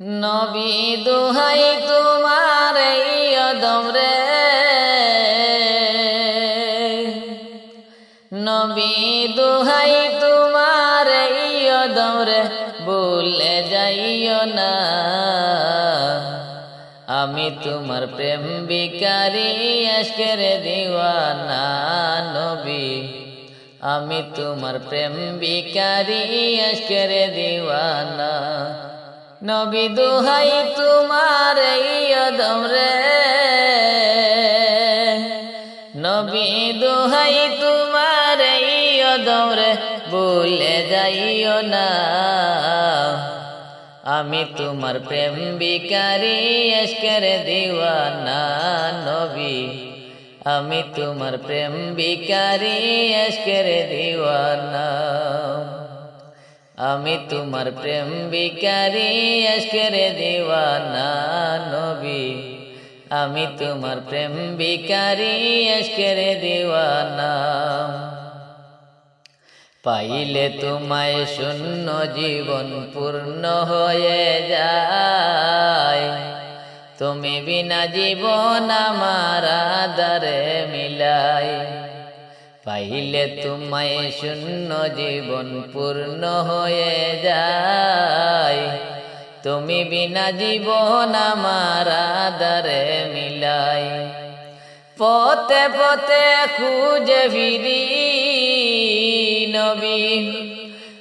নবী দোহাই তোমার অদম রে। নবী দোহাই তোমার অদম রে বলে যাইও না। আমি তোমার প্রেম বিকারি আজকের দিওয়ানা নবী। আমি তোমার প্রেম বিকারি আজকের দিওয়ানা নবী দোহাই তোমার এই অদম রে। নবী দোহাই তোমার এই অদম রে, ভুলে যাইও না। আমি তোমার প্রেম বিকারি আজকের দিওয়ানা নবী। আমি তোমার প্রেম বিকারি আজকের দিওয়ানা। আমি তোমার প্রেম বিকারি আজকের দিওয়ানা নবী। আমি তোমার প্রেম বিকারি আজকের দিওয়ানা। পাইলে তোমায় শূন্য জীবন পূর্ণ হয়ে যায়। তুমি বিনা জীবন আমার আদারে মিলাই। পাইলে তোমায় শূন্য জীবন পূর্ণ হয়ে যায়। তুমি বিনা জীবন আমার আদারে মিলাই। পথে পথে খুঁজে ফিরি নবী।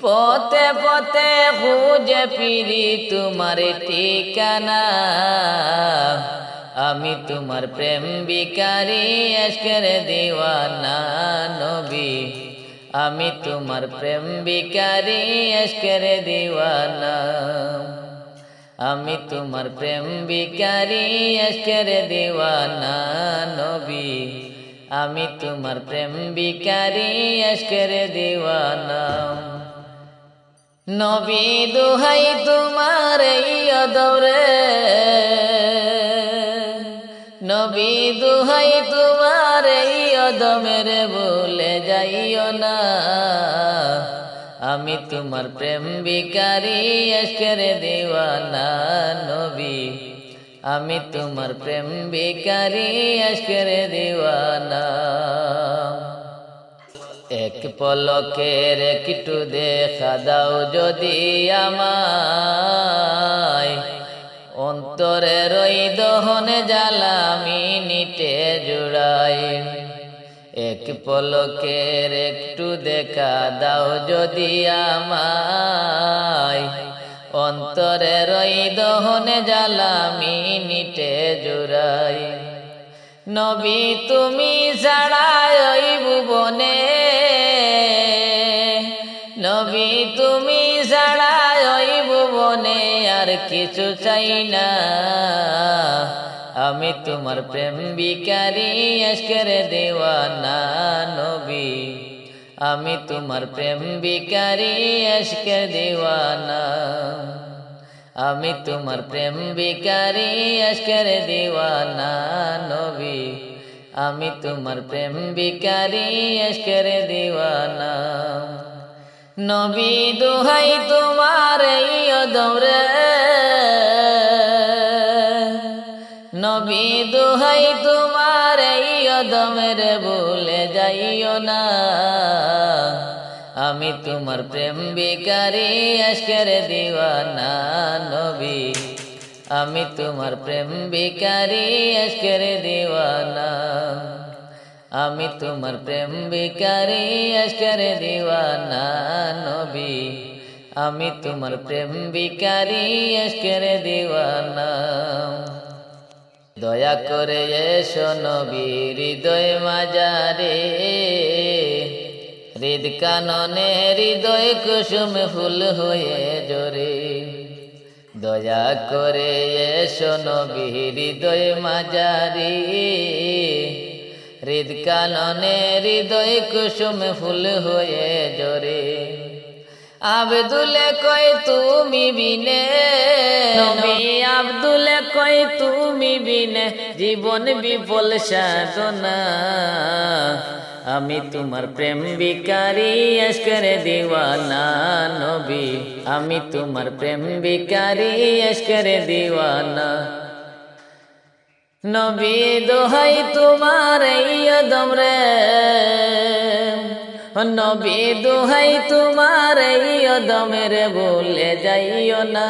পথে পথে খুঁজে ফিরি তোমার ঠিকানা আমি তোমার প্রেম বিকারি আজকের দিওয়ানা নবী। আমি তোমার প্রেম বিকারি আজকের দিওয়ানা। আমি তোমার প্রেম বিকারি আজকের দিওয়ানা নবী। আমি তোমার প্রেম বিকারি আজকের দিওয়ানা। নবী দুহাই তোমার এই অদরে। নবী দুহাই তোমার এই অদমের বলে যাইও না। আমি তোমার প্রেম বিকারি আজকের দিওয়ানা নবী। আমি তোমার প্রেম বিকারি আজকের দিওয়ানা। এক পলকের একটু দেখা দাও যদি আমায়। অন্তরে রই দহনে জ্বালামি নিটে জুড়াই। এক পলকের একটু দেখা দাও যদি আমায়। অন্তরে রই দহনে জ্বালামি নিটে জুড়াই। নবী তুমি ছাড়াই ওই ভুবনে। নবী তুমি ছাড়াই ওই ভুবনে। কিছু চাই না। আমি তোমার প্রেম বিকারি আজকের দেওয়ানা নবী। আমি তোমার প্রেম বিকারি আজকের দেওয়ানা। আমি তোমার প্রেম বিকারি আজকের দিওয়ানা নবী। আমি তোমার প্রেম বিকারি আজকের দিওয়ানা। নবী দোহাই তোমার অদরে। নবী দোহাই তোমার এই অদমের বলে যাইও না। আমি তোমার প্রেম বিকারি আজকের দিওয়ানা নবী। আমি তোমার প্রেম বিকারি আজকের দিওয়ানা। আমি তোমার প্রেম বিকারি আজকের দিওয়ানা নবী। আমি তোমার প্রেম বিকারি আজকের দিওয়ানা। দয়া করে এসো নবী, হৃদয় মাজারে। হৃদ কাননে হৃদয় কুসুম ফুল হয়ে জোরে। দয়া করে এসো নবী, হৃদয় মাজারি। হৃদ কাননে হৃদয় কুসুম ফুল হয়ে জোরে। আবদুলে কই তুমি বিনে। আব্দুলে কই তুমি বিনে। জীবন বিফল সাধনা। আমি তোমার প্রেম বিকারি এসকরে দিওয়ানা নবী। আমি তোমার প্রেম বিকারি এসকরে দিওয়ানা নবী দোহাই তোমার দমরে নবী দোহাই তোমার এই দমের বলে যাইও না।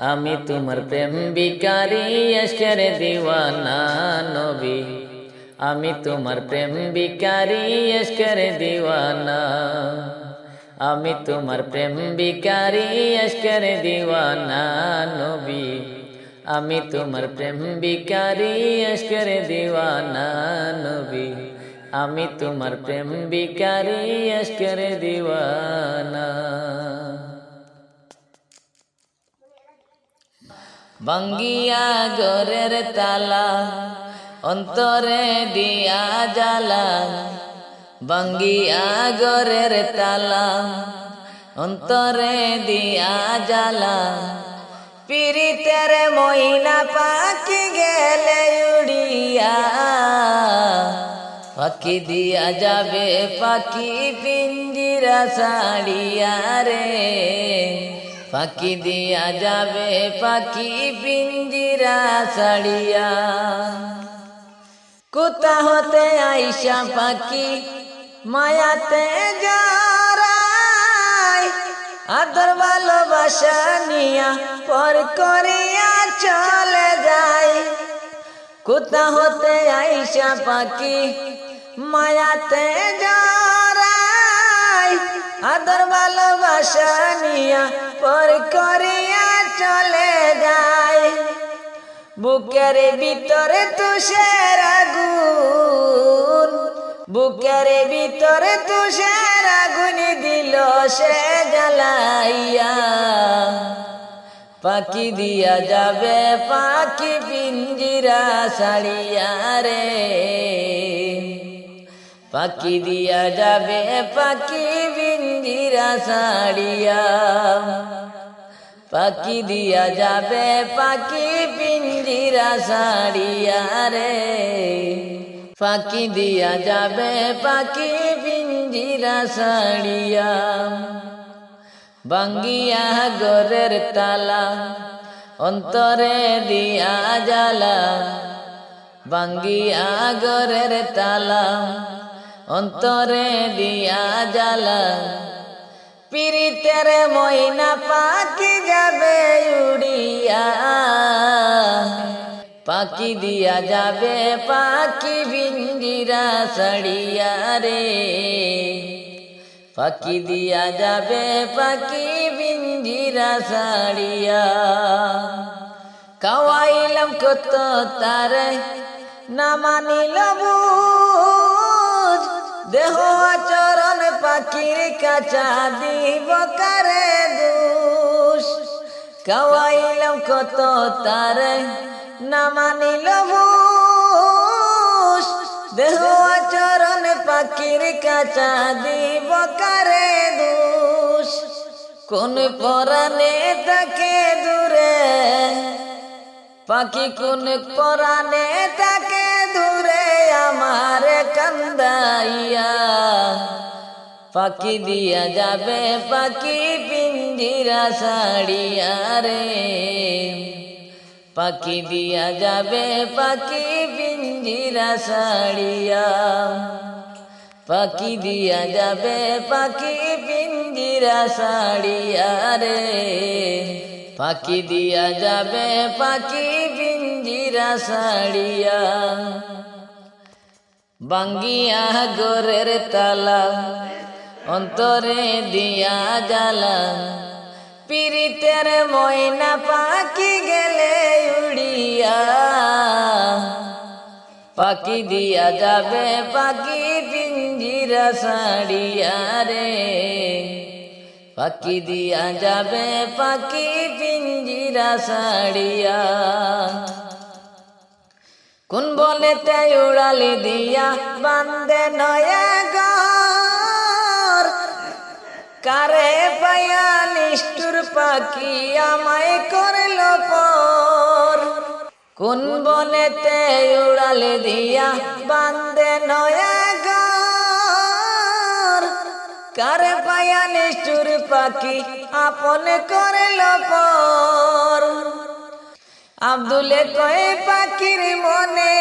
আমি তোমার প্রেম বিকারি এসকের দিওয়ানা নবী। আমি তোমার প্রেম বিকারি এসকের দিওয়ানা। আমি তোমার প্রেম বিকারি এসকের দিওয়ানা নবী। আমি তোমার প্রেম বিকারি এসকের দিওয়ানা নবী। আমি তোমার প্রেম বিকারি এসকের দিওয়ানা। বাঙ্গিয়া গরের তালা অন্তরে দিয়া জালা বাঙ্গিয়া গরের তালা অন্তরে দিয়া জালা পিরিতের মহিনা পাখি গেলে উড়িয়া। পাখি দিয়া যাবে পাখি পিঞ্জিরা সাড়িয়া রে। পাখি দিয়া যাবে পাখি পিঞ্জিরা সাড়িয়া কোথা হতে আইসা পাখি? মায়াতে জড়ায় আদর, ভালোবাসা নিয়া পর করিয়া চলে যায় কোথা হতে আইসা পাখি মায়াতে জড়ায় আদর, ভালোবাসা নিয়া পর করিয়া চলে যায় বুকের ভিতরে তুষার আগুন বুকের ভিতরে তুষার আগুন দিল, সে জ্বালাইয়া। পাখি দিয়া যাবে, পাখি পিঞ্জিরা সাড়িয়া রে। পাখি দিয়া যাবে, পাখি পিঞ্জিরা সাড়িয়া পাখি দিয়া যাবে, পাখি পিঞ্জিরা সাড়িয়া রে। পাখি দিয়া যাবে পাখি পিঞ্জিরা সাড়িয়া বাঙ্গিয়া গরের তালা অন্তরে দিয়া জালা বাঙ্গিয়া গরের তালা অন্তরে দিয়া জালা পিরিতের ময়না পাখি যাবে উড়িয়া। পাখি দিয়া যাবে পাখি বিঞ্জিরা সাড়িয়া রে। পাখি দিয়া যাবে পাখি বিঞ্জিরা সাড়িয়া কাওয়াইলাম কত তারে না মানিল দেহ আচরণ পাখির কাছা দিব কারে দুষ। কাওয়াইলাম কত তারে না মানিল দেহ আচরণ পাখির কাছা দিব কারে দুষ। কোন পরানে তাকে দূরে। পাখি কোন পরানে তাকে দূরে। আমার কান্দাইয়া। পাখি দিয়া যাবে পাখি পিঞ্জিরা সাড়িয়া রে। পাখি দিয়া যাবে পাখি পিঞ্জিরা সাড়িয়া পাখি দিয়া যাবে পাখি পিঞ্জিরা সাড়িয়া রে। পাখি দিয়া যাবে পাখি পিঞ্জিরা সাড়িয়া বাঙ্গিয়া গোরের তালা, অন্তরে দিয়া জালা পিরিতের ময়না পাখি গেলে উড়িয়া। পাখি দিয়া যাবে পাখি পিঞ্জিরা সাড়িয়া রে। পাখি দিয়া যাবে পাখি পিঞ্জিরা সাড়িয়া কোন বলে তাই উড়ালি দিয়া বান্দে নয়া গর কারে পায়া নিষ্ঠুর পাখি আমায় করল পর। কোন বনেতে উড়ালে দিয়া বান্দে নয়া কারে পায়া নিষ্ঠুর পাখি আপন করে পর। আব্দুলে কয়ে, পাখির মনে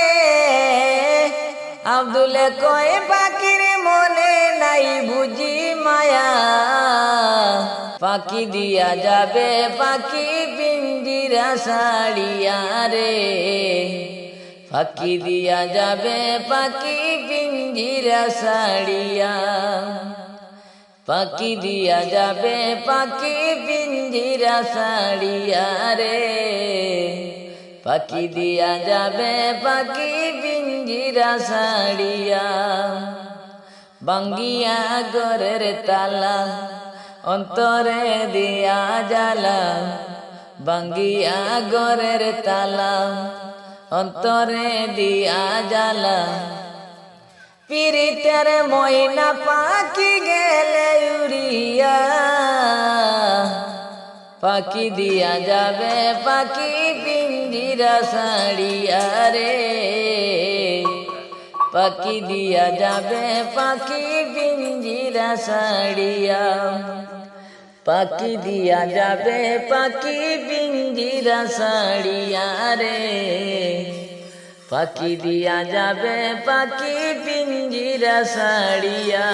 আব্দুলে কয়ে, পাখির মনে নাই বুঝি মায়া। পাখি দিয়া যাবে, পাখি পিঞ্জিরা সাড়িয়া রে। পাখি দিয়া যাবে, পাখি পিঞ্জিরা সাড়িয়া পাখি দিয়া যাবে, পাখি পিঞ্জিরা সাড়িয়া রে। পাখি দিয়া যাবে, পাখি পিঞ্জিরা সাড়িয়া বাঙ্গিয়া গরের তালা অন্তরে দিয়া জালা বাঙ্গিয়া গরের তালা অন্তরে দিয়া জালা পিরিতের ময়না পাখি গেলে উড়িয়া, পাখি দিয়া যাবে পাখি পিঞ্জিরা সাড়িয়া রে। পাখি দিয়া যাবে পাখি পিঞ্জিরা সাড়িয়া পাখি দিয়া যাবে পাখি পিঞ্জিরা সাড়িয়া রে। পাখি দিয়া যাবে পাখি পিঞ্জিরা সাড়িয়া